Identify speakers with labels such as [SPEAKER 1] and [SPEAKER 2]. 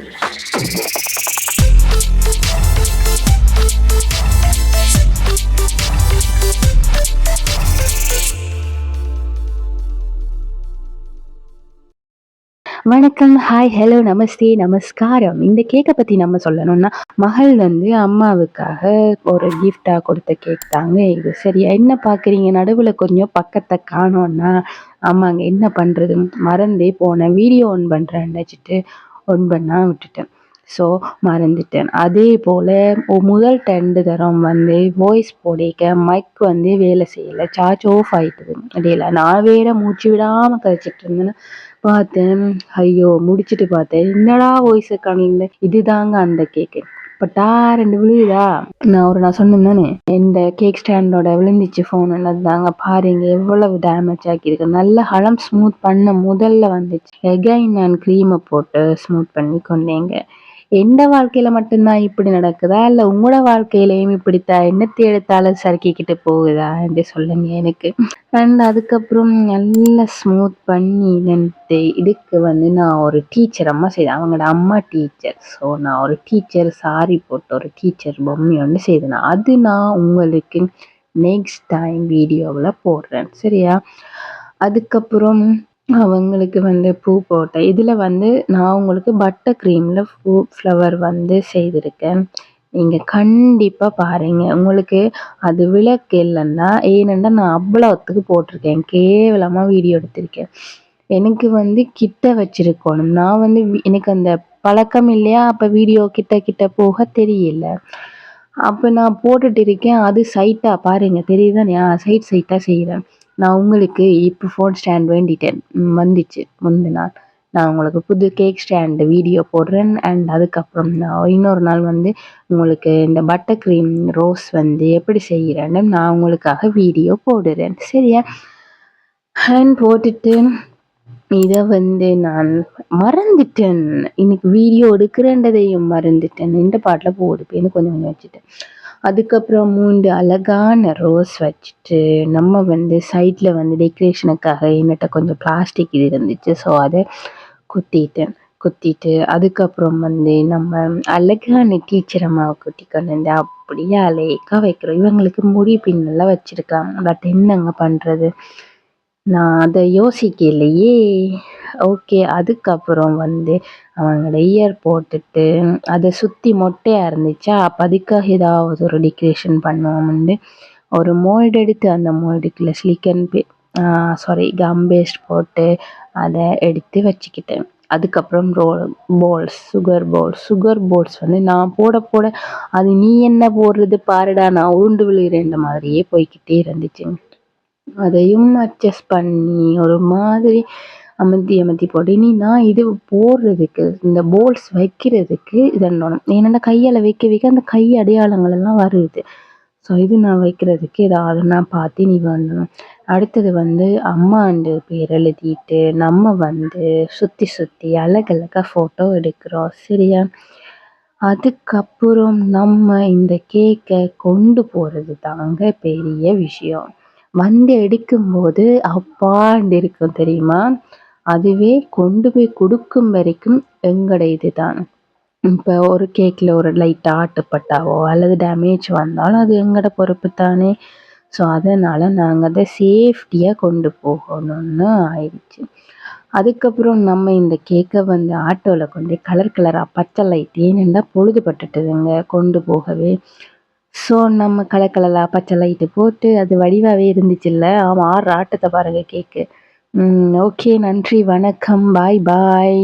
[SPEAKER 1] வணக்கம். Hi hello நமஸ்தே நமஸ்காரம். இந்த கேக்கை பற்றி நம்ம சொல்லணும்னா மகள் வந்து அம்மாவுக்காக ஒரு கிஃப்டாக கொடுத்த கேக் தாங்க இது. சரியா என்ன பார்க்குறீங்க? நடுவில் கொஞ்சம் பக்கத்தை காணோன்னா ஆமாங்க என்ன பண்ணுறது மறந்தே போனேன் வீடியோ ஒன் பண்ணுறேன்னு நினச்சிட்டு ஒன் பண்ணால் விட்டுட்டேன். ஸோ மறந்துட்டேன். அதே போல் முதல் ரெண்டு தரம் வந்து வாய்ஸ் போடிக்க மைக் வந்து வேலை செய்யலை. சார்ஜ் ஆஃப் ஆகிட்டது இடையில நான் வேற மூச்சு விடாமல் கழிச்சிட்டு இருந்தேன்னு பார்த்தேன். ஐயோ முடிச்சுட்டு பார்த்தேன். என்னடா வாய்ஸை காணிங்க இதுதாங்க அந்த கேக்கு. பட்டா ரெண்டு விழுகுதா? நான் ஒரு நான் சொன்னேன் தானே இந்த கேக் ஸ்டாண்டோட விழுந்துச்சு ஃபோன் தாங்க பாருங்க எவ்வளவு டேமேஜ் ஆக்கியிருக்கு. நல்ல ஹலம் ஸ்மூத் பண்ண முதல்ல வந்துச்சு. எகைன் நான் க்ரீமை போட்டு ஸ்மூத் பண்ணி கொண்டேங்க. எந்த வாழ்க்கையில மட்டும்தான் இப்படி நடக்குதா? இல்ல உங்களோட வாழ்க்கையிலயும் இப்படித்தான் என்னத்தை எடுத்தாலும் சறுக்கிக்கிட்டு போகுதா? என்று சொல்லுங்க எனக்கு. அண்ட் அதுக்கப்புறம் நல்லா ஸ்மூத் பண்ணி இதுக்கு வந்து நான் ஒரு டீச்சர் அம்மா செய்தேன் அவங்களோட அம்மா டீச்சர் ஸோ நான் ஒரு டீச்சர் சாரி போட்டு ஒரு டீச்சர் பொம்மை ஒன்று செய்தேன். அது நான் உங்களுக்கு நெக்ஸ்ட் டைம் வீடியோவில் போடுறேன். சரியா? அதுக்கப்புறம் அவங்களுக்கு வந்து பூ போட்டேன் இதில் வந்து நான் உங்களுக்கு பட்டர் க்ரீமில் பூ ஃப்ளவர் வந்து செய்திருக்கேன். நீங்கள் கண்டிப்பாக பாருங்கள் உங்களுக்கு அது விளக்கு இல்லைன்னா ஏனென்றால் நான் அவ்வளோத்துக்கு போட்டிருக்கேன். கேவலமாக வீடியோ எடுத்திருக்கேன். எனக்கு வந்து கிட்ட வச்சிருக்கணும். நான் வந்து எனக்கு அந்த பழக்கம் இல்லையா? அப்போ வீடியோ கிட்ட கிட்ட போக தெரியல. அப்போ நான் போட்டுட்டு இருக்கேன். அது சைட்டாக பாருங்கள் தெரியுதானே சைட் சைட்டாக செய்கிறேன் நான் உங்களுக்கு இப்போ ஃபோன் ஸ்டாண்ட் வேண்டிட்டேன். வந்துச்சு. முந்தின நாள். நான் உங்களுக்கு புது கேக் ஸ்டாண்டு வீடியோ போடுறேன். அண்ட் அதுக்கப்புறம் நான் இன்னொரு நாள் வந்து உங்களுக்கு இந்த பட்டர் க்ரீம் ரோஸ் வந்து எப்படி செய்கிறேன்னு நான் உங்களுக்காக வீடியோ போடுறேன். சரியா? ஹேண்ட் போட்டுட்டு இதை வந்து நான் மறந்துட்டேன். இன்னைக்கு வீடியோ எடுக்கிறேன்றதையும் மறந்துட்டேன். இந்த பாட்டில் போடுப்பேன்னு கொஞ்சம் கொஞ்சம் வச்சுட்டேன். அதுக்கப்புறம் மூன்று அழகான ரோஸ் வச்சுட்டு நம்ம வந்து சைடில் வந்து டெக்கரேஷனுக்காக என்னட்ட கொஞ்சம் பிளாஸ்டிக் இது இருந்துச்சு. ஸோ அதை குத்திட்டேன். குத்திட்டு அதுக்கப்புறம் வந்து நம்ம அழகான டீச்சர் அம்மாவை குட்டி கொண்டு வந்து அப்படியே அழகாக வைக்கிறோம். இவங்களுக்கு முடி பின்னெல்லாம் வச்சுருக்கலாம். பட் என்னங்க பண்ணுறது நான் அதை யோசிக்கலையே. ஓகே அதுக்கப்புறம் வந்து அவங்களோட இயர் போட்டுட்டு அதை சுற்றி மொட்டையாக இருந்துச்சா? அப்போ அதுக்காக ஏதாவது ஒரு டிக்ரேஷன் பண்ணுவோம் வந்து. ஒரு மோல்டு எடுத்து அந்த மோல்டுக்குள்ள சிலிக்கன் பே சாரி கம் பேஸ்ட் போட்டு அதை எடுத்து வச்சுக்கிட்டேன். அதுக்கப்புறம் row balls sugar balls sugar balls வந்து நான் போட போட அது நீ என்ன போடுறது பாருடா நான் உருண்டு விழுகிறேன்ற மாதிரியே போய்கிட்டே இருந்துச்சுங்க. அதையும் அட்ஜஸ்ட் பண்ணி ஒரு மாதிரி அமர்த்தி அமர்த்தி போட்டு இனி நான் இது போடுறதுக்கு இந்த போல்ஸ் வைக்கிறதுக்கு இதன்னணும் ஏன்னா கையால் வைக்க வைக்க அந்த கை அடையாளங்கள் எல்லாம் வருது. ஸோ இது நான் வைக்கிறதுக்கு ஏதாவது நான் பார்த்து நீ பண்ணணும் அடுத்தது வந்து அம்மாண்டு பேர் எழுதிட்டு நம்ம வந்து சுற்றி சுற்றி அழகழகாக ஃபோட்டோ எடுக்கிறோம். சரியா? அதுக்கப்புறம் நம்ம இந்த கேக்கை கொண்டு போகிறது தாங்க பெரிய விஷயம். வந்து எடுக்கும்போது அப்பாண்டு இருக்கும் தெரியுமா? அதுவே கொண்டு போய் கொடுக்கும் வரைக்கும் எங்களோட இதுதான். இப்போ ஒரு கேக்கில் ஒரு லைட்டாக ஆட்டுப்பட்டாவோ அல்லது டேமேஜ் வந்தாலும் அது எங்களோட பொறுப்பு தானே? ஸோ அதனால் நாங்கள் அதை சேஃப்டியாக கொண்டு போகணும்னு ஆயிடுச்சு. அதுக்கப்புறம் நம்ம இந்த கேக்கை வந்து ஆட்டோவில் கொண்டு கலர் கலராக பச்சை லைட் ஏனென்றா பொழுதுபட்டுட்டுதுங்க கொண்டு போகவே. ஸோ நம்ம கலர் கலராக பச்சை லைட்டு போட்டு அது வடிவாகவே இருந்துச்சுல்ல ஆமாம் ஆடுற ஆட்டத்தை பாருங்கள் கேக்கு ஓகே நன்றி வணக்கம் பாய் பாய்.